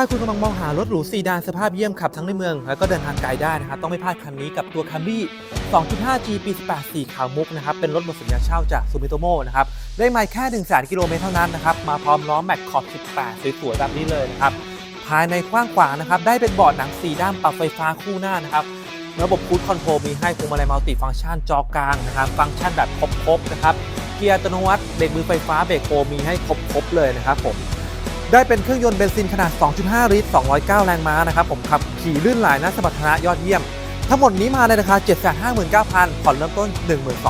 ถ้าคุณกำลังมองหารถหรูซีดานสภาพเยี่ยมขับทั้งในเมือง แล้วก็เดินทางไกลได้นะครับต้องไม่พลาดคันนี้กับตัว Camry 2.5G ปี18สีขาวมุกนะครับเป็นรถหมดสัญญาเช่าจากซูมิโตโมนะครับได้ไม่แค่1 0 0 0 0กิโลเมตรเท่านั้นนะครับมาพร้อมล้อแม็กขอบ 18 สวยๆแบบนี้เลยนะครับภายในกว้างขวางนะครับได้เป็นเบาะหนังสีด้านปรับไฟฟ้าคู่หน้านะครับระบบคูดคอนโทรลมีให้พวงมาลัยมัลติฟังก์ชันจอกลางนะครับฟังก์ชันแบบครบๆนะครับเกียร์อัตโนมัติเบรกมือไฟฟ้าเบรกโฮมีให้ครบๆเลยนะครับผม ได้เป็นเครื่องยนต์เบนซินขนาด 2.5 ลิตร 209 แรงม้านะครับผมขับขี่ลื่นไหลน่าสมรรถนะยอดเยี่ยม ทั้งหมดนี้มาในราคา 759,000ผ่อนเริ่มต้น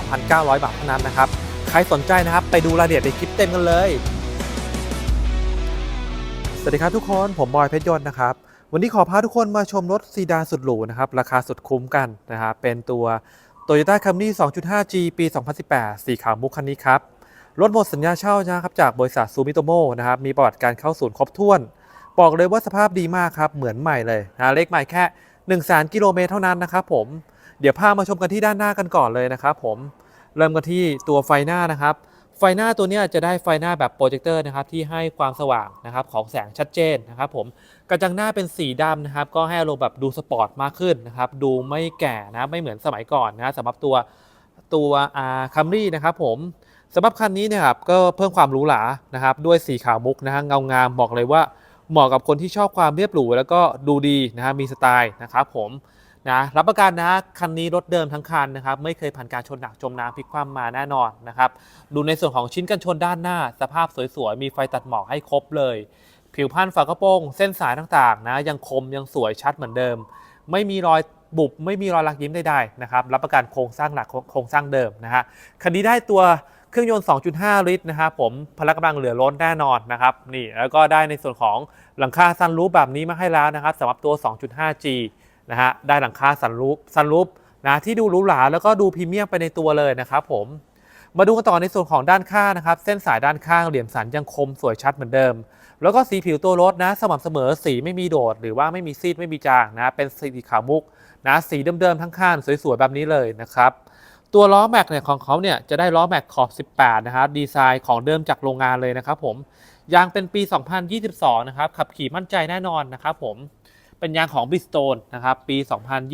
12,900 บาทเท่านั้นนะครับ ใครสนใจนะครับ ไปดูรายละเอียดในคลิปเต็มกันเลย สวัสดีครับทุกคน ผมบอยเพชรยนต์นะครับ วันนี้ขอพาทุกคนมาชมรถซีดานสุดหรูนะครับ ราคาสุดคุ้มกันนะครับ เป็นตัว Toyota Camry 2.5G ปี 2018 สีขาวมุกคันนี้ครับ รถหมดสัญญาเช่านะครับจากบริษัทซูมิโตโมนะครับมีประวัติการเข้าศูนย์ครบถ้วน บอกเลยว่าสภาพดีมากครับ เหมือนใหม่เลยนะเลขใหม่แค่1 0 0 0 0 0กิโลเมตรเท่านั้นนะครับผมเดี๋ยวพามาชมกันที่ด้านหน้ากันก่อนเลยนะครับผมเริ่มกันที่ตัวไฟหน้านะครับ ไฟหน้าตัวนี้จะได้ไฟหน้าแบบโปรเจคเตอร์นะครับที่ให้ความสว่างนะครับของแสงชัดเจนนะครับผมกระจังหน้าเป็นสีดำนะครับก็ให้อารมณ์แบบดูสปอร์ตมากขึ้นนะครับดูไม่แก่นะไม่เหมือนสมัยก่อนนะสำหรับตัวตัวอาคัมรี่นะครับผม สำหรับคันนี้เนี่ยครับก็เพิ่มความหรูหรานะครับด้วยสีขาวมุกนะฮะเงางามบอกเลยว่าเหมาะกับคนที่ชอบความเรียบหรูแล้วก็ดูดีนะฮะมีสไตล์นะครับผมนะรับประกันนะคันนี้รถเดิมทั้งคันนะครับไม่เคยผ่านการชนหนักจมน้ำพลิกคว่ำมาแน่นอนนะครับดูในส่วนของชิ้นกันชนด้านหน้า สภาพสวยๆ มีไฟตัดหมอกให้ครบเลย ผิวพันฝากระโปรงเส้นสายต่างๆนะยังคมยังสวยชัดเหมือนเดิม ไม่มีรอยบุบไม่มีรอยลักยิ้มใดๆนะครับรับประกันโครงสร้างหลักโครงสร้างเดิมนะฮะคันนี้ได้ตัว เครื่องยนต์ 2.5 ลิตรนะครับผมพละกำลังเหลือล้นแน่นอนนะครับนี่แล้วก็ได้ในส่วนของหลังคาซันรูปแบบนี้มาให้แล้วนะครับสำหรับตัว 2.5G นะฮะได้หลังคาซันรูปซันรูปนะที่ดูหรูหราแล้วก็ดูพรีเมียมไปในตัวเลยนะครับผมมาดูกันต่อในส่วนของด้านข้างนะครับ เส้นสายด้านข้างเหลี่ยมสันยังคมสวยชัดเหมือนเดิม แล้วก็สีผิวตัวรถนะ สม่ำเสมอสีไม่มีโดด หรือว่าไม่มีซีดไม่มีจางนะเป็นสีขาวมุกนะสีเดิมๆทั้งข้างสวยๆแบบนี้เลยนะครับ ตัวล้อแม็กเนี่ยของเขาเนี่ยจะได้ล้อแม็กขอบ 18 นะครับดีไซน์ของเดิมจากโรงงานเลยนะครับผมยางเป็นปี 2022 นะครับ ขับขี่มั่นใจแน่นอนนะครับผมเป็นยางของ Bridgestone นะครับปี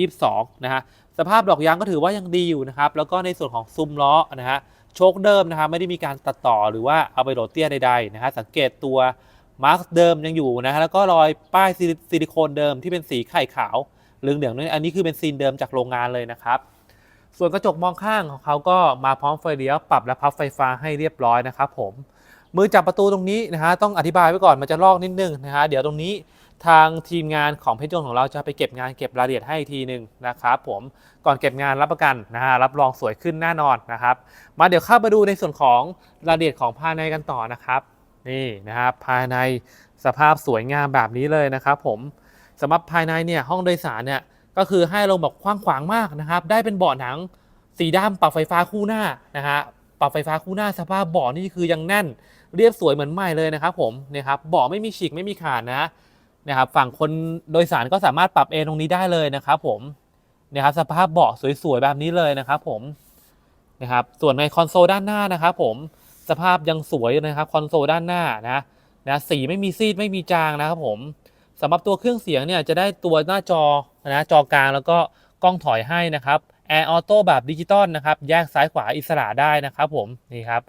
2022 นะฮะสภาพดอกยางก็ถือว่ายังดีอยู่นะครับ แล้วก็ในส่วนของซุ้มล้อนะฮะโชคเดิมนะครับไม่ได้มีการตัดต่อหรือว่าเอาไปโหลดเตียใดๆนะฮะสังเกตตัวมาร์กเดิมยังอยู่นะฮะแล้วก็รอยป้ายซิลิโคนเดิมที่เป็นสีไข่ขาวเหลืองเหลืองๆนี่อันนี้คือเป็นซีนเดิมจากโรงงานเลยนะครับ ส่วนกระจกมองข้างของเขาก็มาพร้อมไฟเลี้ยวปรับและพับไฟฟ้าให้เรียบร้อยนะครับผมมือจับประตูตรงนี้นะฮะต้องอธิบายไว้ก่อนมันจะลอกนิดนึงนะฮะเดี๋ยวตรงนี้ทางทีมงานของเพชรยนของเราจะไปเก็บงานเก็บรายละเอียดให้อีกทีหนึ่งนะครับผมก่อนเก็บงานรับประกันนะฮะรับรองสวยขึ้นแน่นอนนะครับ มาเดี๋ยวเข้ามาดูในส่วนของรายละเอียดของภายในกันต่อนะครับ นี่นะครับภายในสภาพสวยงามแบบนี้เลยนะครับผมสำหรับภายในเนี่ยห้องโดยสารเนี่ย ก็คือให้ลงแบบกว้างขวางมากนะครับ ได้เป็นเบาะหนังสีดำปรับไฟฟ้าคู่หน้านะฮะปรับไฟฟ้าคู่หน้าสภาพเบาะนี่คือยังแน่น เรียบสวยเหมือนใหม่เลยนะครับผมเนี่ยครับเบาะไม่มีฉีกไม่มีขาดนะนะครับฝั่งคนโดยสารก็สามารถปรับเอนตรงนี้ได้เลยนะครับผมเนี่ยครับสภาพเบาะสวยๆแบบนี้เลยนะครับผมนะครับส่วนในคอนโซลด้านหน้านะครับผมสภาพยังสวยนะครับคอนโซลด้านหน้านะนะสีไม่มีซีดไม่มีจางนะครับผม สำหรับตัวเครื่องเสียงเนี่ยจะได้ตัวหน้าจอนะจอกลางแล้วก็กล้องถอยให้นะครับแอร์ออโต้แบบดิจิตอลนะครับแยกซ้ายขวาอิสระได้นะครับผมนี่ครับ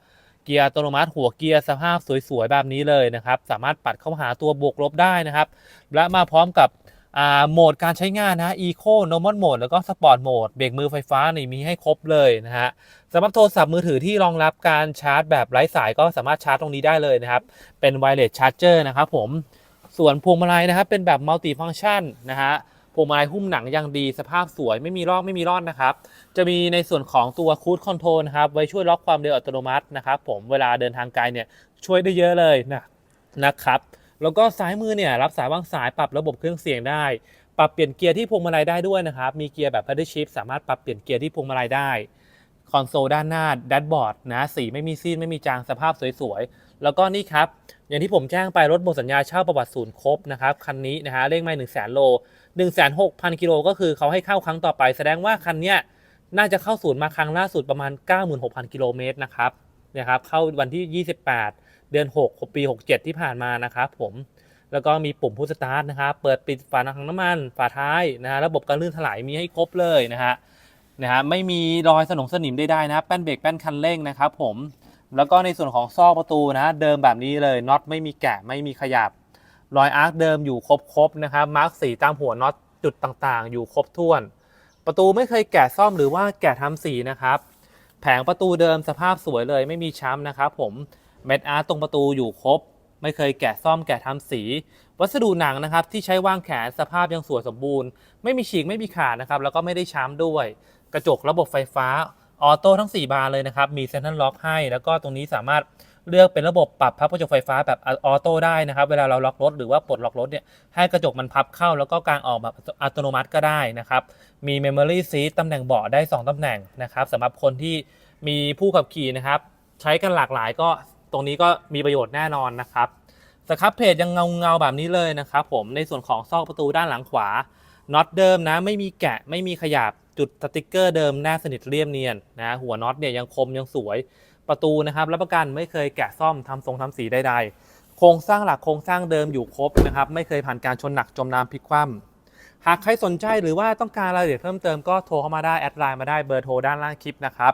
เกียร์อัตโนมัติหัวเกียร์สภาพสวยๆแบบนี้เลยนะครับ สามารถปัดเข้าหาตัวบวกลบได้นะครับ และมาพร้อมกับอ่าโหมดการใช้งานนะ Eco Normal Mode แล้วก็ Sport Mode เบรกมือไฟฟ้านี่มีให้ครบเลยนะฮะสำหรับโทรศัพท์มือถือที่รองรับการชาร์จแบบไร้สายก็สามารถชาร์จตรงนี้ได้เลยนะครับ เป็น Wireless Charger นะครับผม ส่วนพวงมาลัยนะครับเป็นแบบ Multi Function นะฮะพวงมาลัยหุ้มหนังยังดีสภาพสวยไม่มีรอกไม่มีร่อนนะครับ จะมีในส่วนของตัว Cruise Control นะครับไว้ช่วยล็อกความเร็วอัตโนมัตินะครับผมเวลาเดินทางไกลเนี่ยช่วยได้เยอะเลยนะนะครับ แล้วก็ซ้ายมือเนี่ยรับสายวางสายปรับระบบเครื่องเสียงได้ ปรับเปลี่ยนเกียร์ที่พวงมาลัยได้ด้วยนะครับ มีเกียร์แบบ paddle shift สามารถปรับเปลี่ยนเกียร์ที่พวงมาลัยได้คอนโซลด้านหน้าแดชบอร์ดนะสีไม่มีซีดไม่มีจางสภาพสวยๆ แล้วก็นี่ครับ อย่างที่ผมแจ้งไปรถหมดสัญญาเช่าประวัติศูนย์ครบนะครับคันนี้นะฮะเลขไม่1 0 0 0 0แสนโล1 6 0 0 0กิโลก็คือเขาให้เข้าครั้งต่อไป แสดงว่าคันเนี้ยน่าจะเข้าศูนย์มาครั้งล่าสุดประมาณ 96,000 กิโลเมตรนะครับเนี่ยครับเข้าวันที่ 28 เดือน 6 ปี 67 ที่ผ่านมานะครับผมแล้วก็มีปุ่มพุชสตาร์ทนะครับเปิดปิดฝาถังน้ำมันฝาท้ายนะฮะระบบการลื่นถลายมีให้ครบเลยนะฮะนะฮะไม่มีรอยสนงสนิมใดๆนะแป้นเบรกแป้นคันเร่งนะครับผม แล้วก็ในส่วนของซอกประตูนะเดิมแบบนี้เลยน็อตไม่มีแกะไม่มีขยับ รอยอาร์คเดิมอยู่ครบๆนะครับมาร์คสีตามหัวน็อตจุดต่างๆ อยู่ครบถ้วน ประตูไม่เคยแกะซ่อมหรือว่าแกะทำสีนะครับแผงประตูเดิมสภาพสวยเลยไม่มีช้ำนะครับผมเม็ดอาร์ตตรงประตูอยู่ครบ ไม่เคยแกะซ่อมแกะทำสี วัสดุหนังนะครับที่ใช้วางแขนสภาพยังสวยสมบูรณ์ ไม่มีฉีกไม่มีขาดนะครับแล้วก็ไม่ได้ช้ำด้วย กระจกระบบไฟฟ้า ออโต้ทั้ง 4 บานเลยนะครับ มีเซ็นทรัลล็อกให้ แล้วก็ตรงนี้สามารถเลือกเป็นระบบปรับพับกระจกไฟฟ้าแบบออโต้ได้นะครับ เวลาเราล็อกรถหรือว่าปลดล็อกรถเนี่ยให้กระจกมันพับเข้า แล้วก็กางออกแบบอัตโนมัติก็ได้นะครับ มี Memory Seat ตำแหน่งเบาะได้ 2ตำแหน่งนะครับสำหรับคนที่มีผู้ขับขี่นะครับ ใช้กันหลากหลายก็ตรงนี้ก็มีประโยชน์แน่นอนนะครับสครับเพจยังเงาเงาๆแบบนี้เลยนะครับผมในส่วนของซอกประตูด้านหลังขวาน็อตเดิมนะไม่มีแกะไม่มีขยับ จุดสติกเกอร์เดิมแนบสนิทเรียบเนียนนะหัวน็อตเนี่ยยังคมยังสวยประตูนะครับรับประกันไม่เคยแกะซ่อมทำทรงทำสีใดๆโครงสร้างหลักโครงสร้างเดิมอยู่ครบนะครับไม่เคยผ่านการชนหนักจมน้ำพลิกคว่ำหากใครสนใจหรือว่าต้องการรายละเอียดเพิ่มเติมก็โทรเข้ามาได้แอดไลน์มาได้เบอร์โทรด้านล่างคลิปนะครับ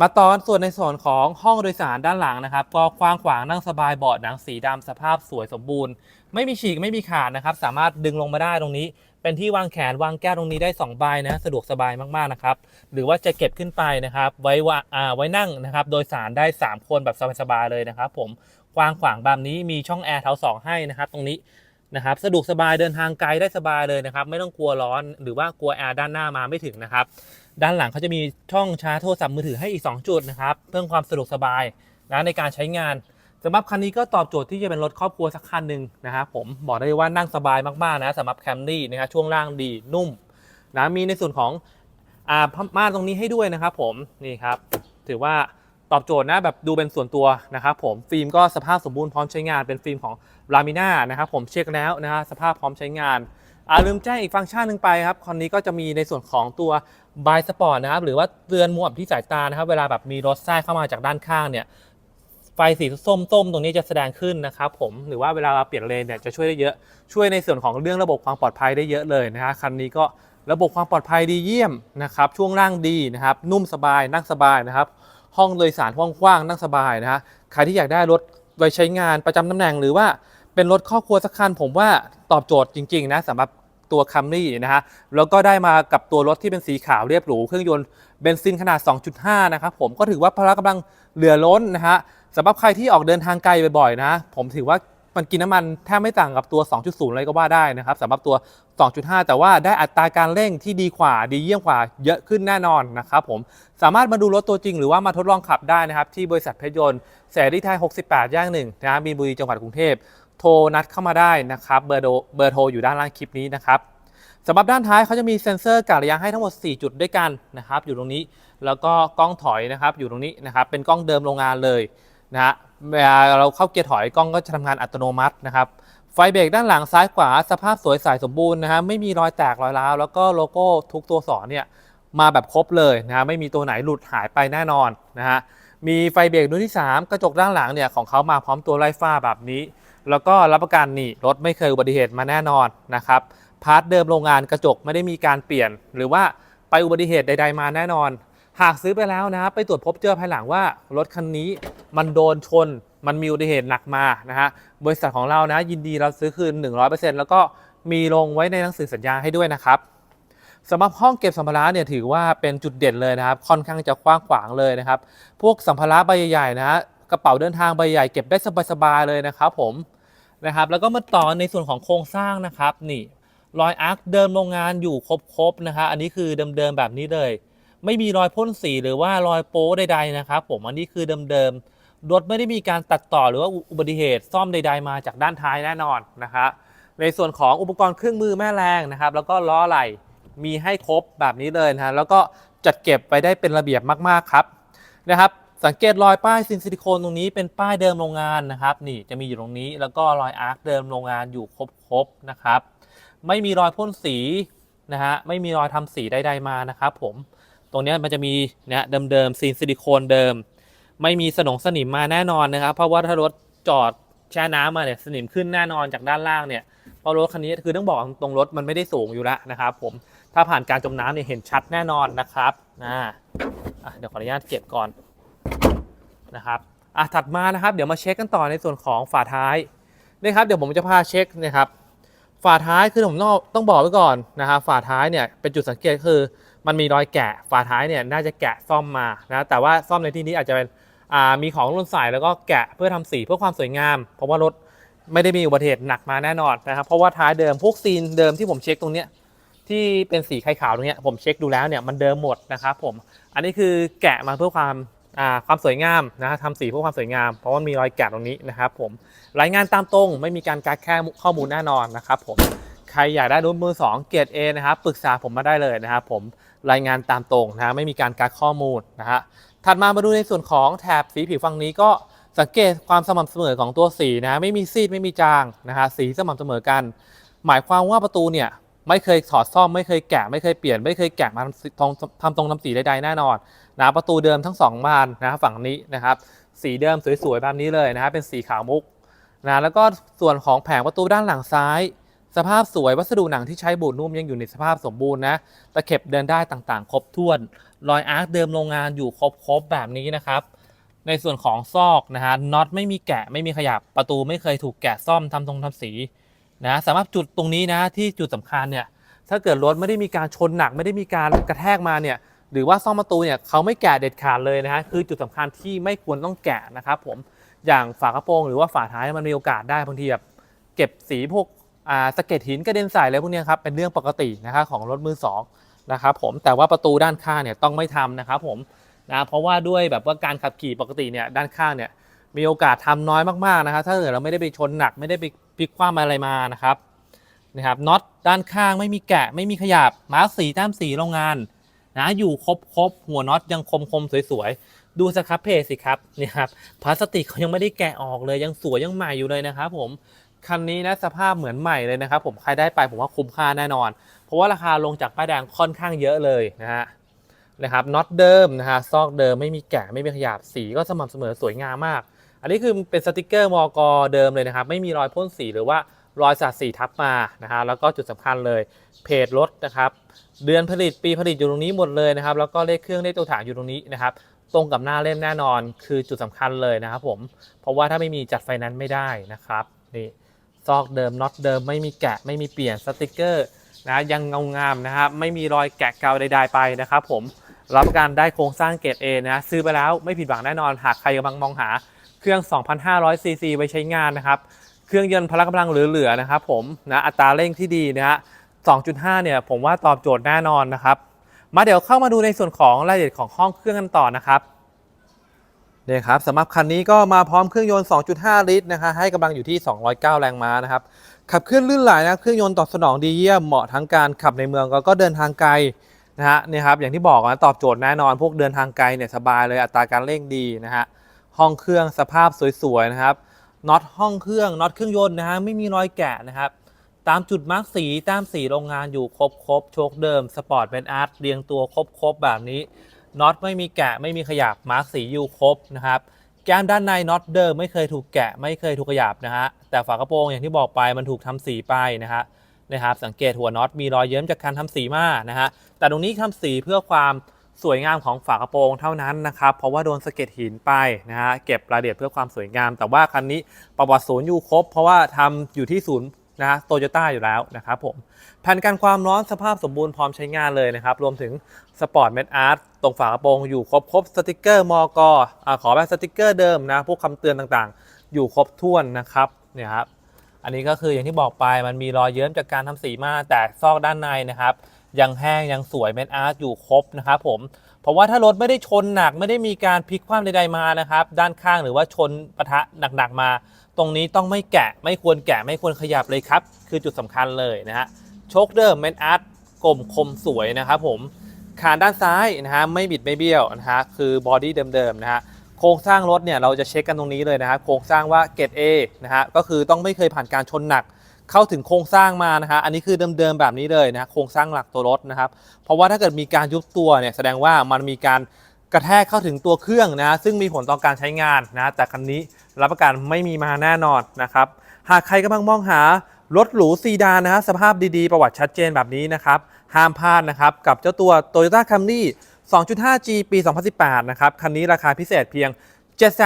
มาตอนส่วนในส่วนของห้องโดยสารด้านหลังนะครับ ก็กว้างขวางนั่งสบายเบาะหนังสีดำสภาพสวยสมบูรณ์ ไม่มีฉีกไม่มีขาดนะครับ สามารถดึงลงมาได้ตรงนี้ เป็นที่วางแขนวางแก้วตรงนี้ได้2ใบนะสะดวกสบายมากๆนะครับหรือว่าจะเก็บขึ้นไปนะครับ ไว้ว่าอ่าไว้นั่งนะครับโดยสารได้ 3 คนแบบสบายๆเลยนะครับ ผมกว้างขวางแบบนี้มีช่องแอร์เท้าสองให้นะครับ ตรงนี้นะครับสะดวกสบายเดินทางไกลได้สบายเลยนะครับ ไม่ต้องกลัวร้อนหรือว่ากลัวแอร์ด้านหน้ามาไม่ถึงนะครับ ด้านหลังเขาจะมีช่องชาร์จโทรศัพท์มือถือให้อีก 2 จุดนะครับ เพิ่มความสะดวกสบายนะในการใช้งาน สำหรับคันนี้ก็ตอบโจทย์ที่จะเป็นรถครอบครัวสักคันหนึ่งนะครับผมบอกได้เลยว่านั่งสบายมากๆนะสำหรับแคมรี่นะครับช่วงล่างดีนุ่มนะมีในส่วนของอ่าม่านตรงนี้ให้ด้วยนะครับผมนี่ครับถือว่าตอบโจทย์นะแบบดูเป็นส่วนตัวนะครับผมฟิล์มก็สภาพสมบูรณ์พร้อมใช้งานเป็นฟิล์มของลามิน่านะครับผมเช็คแล้วนะฮะสภาพพร้อมใช้งานอ่าลืมแจ้งอีกฟังก์ชันหนึ่งไปครับคันนี้ก็จะมีในส่วนของตัวบายสปอร์ตนะครับหรือว่าเตือนมัวที่สายตานะครับเวลาแบบมีรถแทรกเข้ามาจากด้านข้างเนี่ย ไฟสีส้มๆ ตรงนี้จะแสดงขึ้นนะครับผมหรือว่าเวลาเราเปลี่ยนเลนเนี่ยจะช่วยได้เยอะช่วยในส่วนของเรื่องระบบความปลอดภัยได้เยอะเลยนะฮะคันนี้ก็ระบบความปลอดภัยดีเยี่ยมนะครับช่วงล่างดีนะครับนุ่มสบายนั่งสบายนะครับ ห้องโดยสารกว้างๆนั่งสบายนะฮะใครที่อยากได้รถไว้ใช้งานประจำตำแหน่งหรือว่าเป็นรถครอบครัวสักคันผมว่าตอบโจทย์จริงๆนะสำหรับตัวคัมรี่นะฮะแล้วก็ได้มากับตัวรถที่เป็นสีขาวเรียบหรู เครื่องยนต์เบนซินขนาด 2.5 นะครับผมก็ถือว่าพละกำลังเหลือล้นนะฮะ สำหรับใครที่ออกเดินทางไกลบ่อยๆนะ ผมถือว่ามันกินน้ำมันแทบไม่ต่างกับตัว 2.0 เลยก็ว่าได้นะครับสำหรับตัว 2.5 แต่ว่าได้อัตราการเร่งที่ดีกว่าดีเยี่ยมกว่าเยอะขึ้นแน่นอนนะครับผมสามารถมาดูรถตัวจริงหรือว่ามาทดลองขับได้นะครับ ที่บริษัทเพชรยนต์แสรีไทย 68 ย่างหนึ่งนะฮะมีนบุรีจังหวัดกรุงเทพโทรนัดเข้ามาได้นะครับเบอร์โทรเบอร์โทรอยู่ด้านล่างคลิปนี้นะครับสำหรับด้านท้ายเขาจะมีเซ็นเซอร์กะระยะให้ทั้งหมด 4 จุดด้วยกันนะครับอยู่ตรงนี้แล้วก็กล้องถอยนะครับอยู่ตรงนี้นะครับเป็นกล้องเดิมโรงงานเลย นะฮะเวลาเราเข้าเกียร์ถอยกล้องก็จะทำงานอัตโนมัตินะครับ ไฟเบรกด้านหลังซ้ายขวาสภาพสวยใสสมบูรณ์นะฮะไม่มีรอยแตกรอยร้าวแล้วก็โลโก้ทุกตัวสอนเนี่ยมาแบบครบเลยนะฮะไม่มีตัวไหนหลุดหายไปแน่นอนนะฮะมีไฟเบรกดวงที่ 3 กระจกด้านหลังเนี่ยของเขามาพร้อมตัวไล่ฟ้าแบบนี้ แล้วก็รับประกันนี่รถไม่เคยอุบัติเหตุมาแน่นอนนะครับพาร์ทเดิมโรงงานกระจกไม่ได้มีการเปลี่ยน หรือว่าไปอุบัติเหตุใด ๆ มาแน่นอน หากซื้อไปแล้วนะครับไปตรวจพบเจอภายหลังว่ารถคันนี้มันโดนชน มันมีอุบัติเหตุหนักมานะฮะบริษัทของเรานะยินดีเราซื้อคืน 100%แล้วก็มีลงไว้ในหนังสือสัญญาให้ด้วยนะครับสำหรับห้องเก็บสัมภาระเนี่ยถือว่าเป็นจุดเด่นเลยนะครับ ค่อนข้างจะกว้างขวางเลยนะครับ พวกสัมภาระใบใหญ่ๆนะฮะกระเป๋าเดินทางใบใหญ่เก็บได้สบายๆเลยนะครับผมนะครับ แล้วก็มาต่อในส่วนของโครงสร้างนะครับนี่รอยอาร์คเดิมโรงงานอยู่ครบๆนะฮะอันนี้คือเดิมๆแบบนี้เลย ไม่มีรอยพ่นสีหรือว่ารอยโป๊ใดๆนะครับ ผมอันนี้คือเดิมๆ รถไม่ได้มีการตัดต่อหรือว่าอุบัติเหตุซ่อมใด ๆ มาจากด้านท้ายแน่นอนนะครับในส่วนของอุปกรณ์เครื่องมือแม่แรงนะครับ แล้วก็ล้อไหล่มีให้ครบแบบนี้เลยนะฮะแล้วก็จัดเก็บไปได้เป็นระเบียบมากๆครับนะครับ สังเกตรอยป้ายซินซิลิโคนตรงนี้เป็นป้ายเดิมโรงงานนะครับ นี่จะมีอยู่ตรงนี้ แล้วก็รอยอาร์คเดิมโรงงานอยู่ครบๆนะครับ ไม่มีรอยพ่นสีนะฮะไม่มีรอยทำสีใดๆมานะครับผม ตรงนี้มันจะมีเนี่ยเดิมๆซีนซิลิโคนเดิม ไม่มีสนงสนิมมาแน่นอนนะครับ เพราะว่าถ้ารถจอดแช่น้ำมาเนี่ยสนิมขึ้นแน่นอนจากด้านล่างเนี่ยเพราะรถคันนี้คือต้องบอกตรงรถมันไม่ได้สูงอยู่แล้วนะครับ ผมถ้าผ่านการจมน้ำเนี่ยเห็นชัดแน่นอนนะครับอ่าอะเดี๋ยวขออนุญาตเก็บก่อนนะครับอะถัดมานะครับ เดี๋ยวมาเช็คกันต่อในส่วนของฝาท้ายนี่ครับเดี๋ยวผมจะพาเช็คนะครับฝาท้ายคือผมต้องต้องบอกไว้ก่อนนะครับฝาท้ายเนี่ยเป็นจุดสังเกตคือ มันมีรอยแกะฝาท้ายเนี่ยน่าจะแกะซ่อมมานะแต่ว่าซ่อมในที่นี้อาจจะเป็นอ่ามีของรุ่นใส่แล้วก็แกะเพื่อทำสีเพื่อความสวยงาม เพราะว่ารถไม่ได้มีอุบัติเหตุหนักมาแน่นอนนะครับเพราะว่าท้ายเดิมพวกซีนเดิมที่ผมเช็คตรงเนี้ยที่เป็นสีไข่ขาวตรงเนี้ยผมเช็คดูแล้วเนี่ยมันเดิมหมดนะครับผมอันนี้คือแกะมาเพื่อความอ่าความสวยงามนะทำสีเพื่อความสวยงาม เพราะว่ามีรอยแกะตรงนี้นะครับผมรายงานตามตรงไม่มีการกักแค่ข้อมูลแน่นอนนะครับผม ใครอยากได้รถมือ2เกรด A นะครับปรึกษาผมมาได้เลยนะครับผมรายงานตามตรงนะไม่มีการกักข้อมูลนะฮะถัดมามาดูในส่วนของแถบสีผิวฝั่งนี้ก็สังเกตความสม่ำเสมอของตัวสีนะไม่มีซีดไม่มีจางนะฮะสีสม่ำเสมอกัน หมายความว่าประตูเนี่ยไม่เคยถอดซ่อมไม่เคยแกะไม่เคยเปลี่ยนไม่เคยแกะมาทำทองทำตรงทำสีใดๆแน่นอนนะประตูเดิมทั้งสองบานนะฝั่งนี้นะครับสีเดิมสวยๆแบบนี้เลยนะฮะเป็นสีขาวมุกนะแล้วก็ส่วนของแผงประตูด้านหลังซ้าย สภาพสวยวัสดุหนังที่ใช้บูดนุ่มยังอยู่ในสภาพสมบูรณ์นะตะเข็บเดินได้ต่างๆ ครบถ้วน รอยอาร์คเดิมโรงงานอยู่ครบๆแบบนี้นะครับ ในส่วนของซอกนะฮะน็อตไม่มีแกะไม่มีขยับประตูไม่เคยถูกแกะซ่อมทำตรงทำสีนะสามารถจุดตรงนี้นะที่จุดสำคัญเนี่ยถ้าเกิดรถไม่ได้มีการชนหนักไม่ได้มีการกระแทกมาเนี่ยหรือว่าซ่อมประตูเนี่ยเขาไม่แกะเด็ดขาดเลยนะฮะคือจุดสำคัญที่ไม่ควรต้องแกะนะครับผมอย่างฝากระโปรงหรือว่าฝาท้ายมันมีโอกาสได้บางทีแบบเก็บสีพวก สะเก็ดหินกระเด็นใส่อะไรพวกเนี้ยครับเป็นเรื่องปกตินะครับของรถมือสองนะครับผมแต่ว่าประตูด้านข้างเนี่ยต้องไม่ทำนะครับผมนะเพราะว่าด้วยแบบว่าการขับขี่ปกติเนี่ยด้านข้างเนี่ยมีโอกาสทำน้อยมากๆนะครับ ถ้าเกิดเราไม่ได้ไปชนหนักไม่ได้ไปพลิกคว่ำอะไรมานะครับนะครับน็อตด้านข้างไม่มีแกะไม่มีขยับมาร์กสีแต้มสีโรงงานนะอยู่ครบครบหัวน็อตยังคมคมสวยๆ ดูสครับเพจสิครับนี่ครับพลาสติกเขายังไม่ได้แกะออกเลยยังสวยยังใหม่อยู่เลยนะครับผม คันนี้นะสภาพเหมือนใหม่เลยนะครับผมใครได้ไปผมว่าคุ้มค่าแน่นอน เพราะว่าราคาลงจากป้ายแดงค่อนข้างเยอะเลยนะฮะนะครับน็อตเดิมนะฮะซอกเดิมไม่มีแกะไม่มีขยับสีก็สม่ำเสมอสวยงามมาก อันนี้คือเป็นสติกเกอร์มอกเดิมเลยนะครับไม่มีรอยพ่นสีหรือว่ารอยสาดสีทับมานะฮะแล้วก็จุดสำคัญเลยเพจรถนะครับเดือนผลิตปีผลิตอยู่ตรงนี้หมดเลยนะครับแล้วก็เลขเครื่องเลขตัวถังอยู่ตรงนี้นะครับตรงกับหน้าเล่มแน่นอนคือจุดสำคัญเลยนะครับผมเพราะว่าถ้าไม่มีจัดไฟแนนซ์ไม่ได้นะครับนี่ ซอกเดิมน็อตเดิมไม่มีแกะไม่มีเปลี่ยนสติกเกอร์นะยังเงางามนะครับไม่มีรอยแกะเกาใดๆไปนะครับผมรับประการได้โครงสร้างเกรด A นะซื้อไปแล้วไม่ผิดหวังแน่นอนหากใครกำลังมองหาเครื่อง 2,500 ซีซีไว้ใช้งานนะครับ เครื่องยนต์พละกำลังเหลือๆนะครับผมนะอัตราเร่งที่ดีนะฮะ 2.5 เนี่ยผมว่าตอบโจทย์แน่นอนนะครับ มาเดี๋ยวเข้ามาดูในส่วนของรายละเอียดของห้องเครื่องกันต่อนะครับ เนี่ยครับสำหรับคันนี้ก็มาพร้อมเครื่องยนต์ 2.5 ลิตรนะคะให้กำลังอยู่ที่ 209 แรงม้านะครับ ขับเคลื่อนลื่นไหลนะเครื่องยนต์ตอบสนองดีเยี่ยมเหมาะทั้งการขับในเมืองแล้วก็เดินทางไกลนะฮะเนี่ยครับอย่างที่บอกนะตอบโจทย์แน่นอน พวกเดินทางไกลเนี่ยสบายเลยอัตราการเร่งดีนะฮะห้องเครื่องสภาพสวยๆนะครับน็อตห้องเครื่องน็อตเครื่องยนต์นะฮะไม่มีรอยแกะนะครับ ตามจุดมาร์กสีตามสีโรงงานอยู่ครบครบโชคเดิมสปอร์ตเป็นอาร์ตเรียงตัวครบครบแบบนี้ น็อตไม่มีแกะไม่มีขยับมาร์กสีอยู่ครบนะครับแก้มด้านในน็อตเดิมไม่เคยถูกแกะไม่เคยถูกขยับนะฮะแต่ฝากระโปรงอย่างที่บอกไปมันถูกทำสีไปนะฮะนะครับสังเกตหัวน็อตมีรอยเยิ้มจากการทำสีมานะฮะแต่ตรงนี้ทำสีเพื่อความสวยงามของฝากระโปรงเท่านั้นนะครับเพราะว่าโดนสะเก็ดหินไปนะฮะเก็บรายละเอียดเพื่อความสวยงาม แต่ว่าคันนี้ประวัติศูนย์อยู่ครบ เพราะว่าทำอยู่ที่ศูนย์ นะฮะโตโยต้าอยู่แล้วนะครับผมแผ่นกันความร้อนสภาพสมบูรณ์พร้อมใช้งานเลยนะครับ รวมถึงสปอร์ตเมดอาร์ตตรงฝากระโปรงอยู่ครบครบสติกเกอร์มอกอขอแบบสติกเกอร์เดิมนะ พวกคำเตือนต่างๆ อยู่ครบถ้วนนะครับเนี่ยครับอันนี้ก็คืออย่างที่บอกไปมันมีรอยเยิ้มจากการทำสีมาแต่ซอกด้านในนะครับ ยังแห้งยังสวยเมดอาร์ตอยู่ครบนะครับผมเพราะว่าถ้ารถไม่ได้ชนหนักไม่ได้มีการพลิกคว่ำใดๆมานะครับ ด้านข้างหรือว่าชนปะทะหนักๆมา ตรงนี้ต้องไม่แกะไม่ควรแกะไม่ควรขยับเลยครับ คือจุดสำคัญเลยนะฮะโชคเดิมเมนอาร์ตกลมคมสวยนะครับผมคานด้านซ้ายนะฮะไม่บิดไม่เบี้ยวนะฮะคือบอดี้เดิมๆนะฮะโครงสร้างรถเนี่ยเราจะเช็คกันตรงนี้เลยนะฮะโครงสร้างว่าเกรด A นะฮะก็คือต้องไม่เคยผ่านการชนหนักเข้าถึงโครงสร้างมานะฮะอันนี้คือเดิมๆแบบนี้เลยนะฮะโครงสร้างหลักตัวรถนะครับ เพราะว่าถ้าเกิดมีการยุบตัวเนี่ยแสดงว่ามันมีการกระแทกเข้าถึงตัวเครื่องนะฮะซึ่งมีผลต่อการใช้งานนะแต่คันนี้ รับประกันไม่มีมาแน่นอนนะครับ หากใครกำลังมองหารถหรูซีดานนะฮะสภาพดีๆ ประวัติชัดเจนแบบนี้นะครับ ห้ามพลาดนะครับ กับเจ้าตัว Toyota Camry 2.5G ปี 2018 นะครับ คันนี้ราคาพิเศษเพียง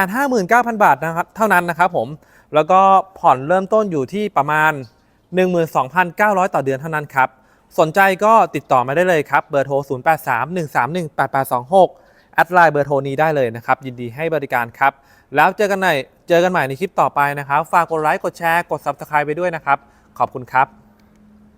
759,000 บาทนะครับเท่านั้นนะครับผม แล้วก็ผ่อนเริ่มต้นอยู่ที่ประมาณ 12,900 ต่อเดือนเท่านั้นครับ สนใจก็ติดต่อมาได้เลยครับ เบอร์โทร 0831318826 แอดไลน์เบอร์โทรนี้ได้เลยนะครับ ยินดีให้บริการครับ แล้วเจอกันใหม่เจอกันใหม่ในคลิปต่อไปนะครับ ฝากกดไลค์กดแชร์กด Subscribe ไปด้วยนะครับ ขอบคุณครับ